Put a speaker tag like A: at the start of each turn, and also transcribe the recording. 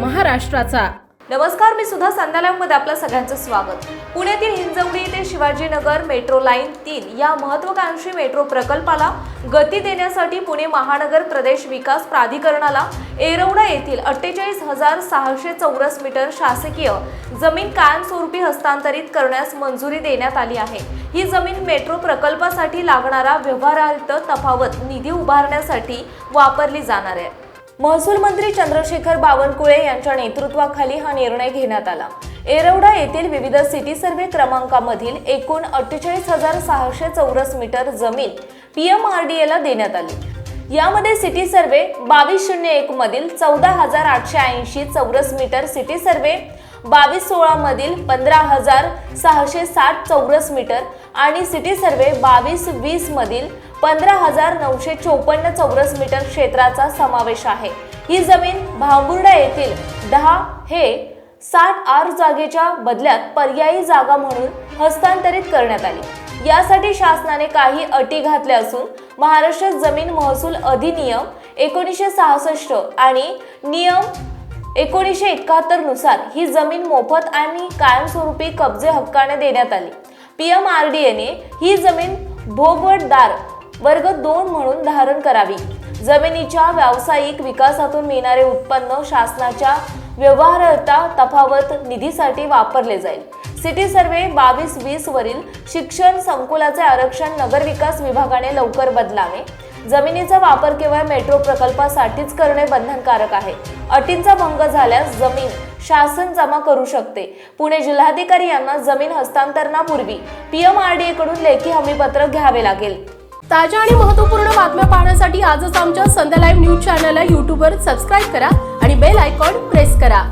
A: महाराष्ट्राचा.
B: नमस्कार मी सुद्धा संध्यालयमध्ये आपलं सगळ्यांचं स्वागत. पुण्यातील हिंजवडी ते शिवाजीनगर मेट्रो लाईन तीन या महत्वाकांक्षी मेट्रो प्रकल्पाला गती देण्यासाठी पुणे महानगर प्रदेश विकास प्राधिकरणाला एरवडा येथील अठ्ठेचाळीस हजार सहाशे चौरस मीटर शासकीय जमीन कायमस्वरूपी हस्तांतरित करण्यास मंजुरी देण्यात आली आहे. ही जमीन मेट्रो प्रकल्पासाठी लागणारा व्यवहारार्थ तफावत निधी उभारण्यासाठी वापरली जाणार आहे. महसूल मंत्री चंद्रशेखर बावनकुळे यांच्या नेतृत्वाखाली हा निर्णय घेण्यात आला. एरवडा येथील विविध सिटी सर्व्हे क्रमांकामधील एकूण अठ्ठेचाळीस हजार सहाशे चौरस मीटर जमीन पीएमआरडीएला देण्यात आली. यामध्ये सिटी सर्व्हे बावीस शून्य एक मधील चौदा हजार आठशे ऐंशी चौरस मीटर सिटी सर्व्हे बावीस सोळा मधील पंधरा हजार सहाशे साठ चौरस मीटर आणि सिटी सर्वे बावीस वीस मधील पंधरा हजार नऊशे चोपन्न चौरस मीटर क्षेत्राचा समावेश आहे. ही जमीन भांबुर्डा येथील दहा हे साठ आर जागेच्या बदल्यात पर्यायी जागा म्हणून हस्तांतरित करण्यात आली. यासाठी शासनाने काही अटी घातल्या असून महाराष्ट्र जमीन महसूल अधिनियम एकोणीसशे सहासष्ट आणि नियम एकोणीसशे एकाहत्तरनुसार ही जमीन मोफत आणि कायमस्वरूपी कब्जे हक्काने देण्यात आली. पी एम आर डी एने ही जमीन भोगवटदार वर्ग दोन म्हणून धारण करावी. जमिनीच्या व्यावसायिक विकासातून मिळणारे उत्पन्न शासनाच्या व्यवहारता तफावत निधीसाठी वापरले जाईल. सिटी सर्वे बावीस वीस वरील शिक्षण संकुलाचे आरक्षण नगरविकास विभागाने लवकर बदलावे. जमिनीचा वापर केवळ मेट्रो प्रकल्पासाठीच करणे बंधनकारक आहे. अटींचा भंग झाल्यास जमीन शासन जमा करू शकते. पुणे जिल्हाधिकारी यांना जमीन हस्तांतरणापूर्वी पीएमआरडीए कडून लेखी हमीपत्र घ्यावे लागेल.
A: ताज्या आणि महत्त्वपूर्ण बातम्या पाहण्यासाठी आजच आमच्या संध्या लाईव्ह न्यूज चॅनलला यूट्यूबवर सबस्क्राईब करा आणि बेल आयकॉन प्रेस करा.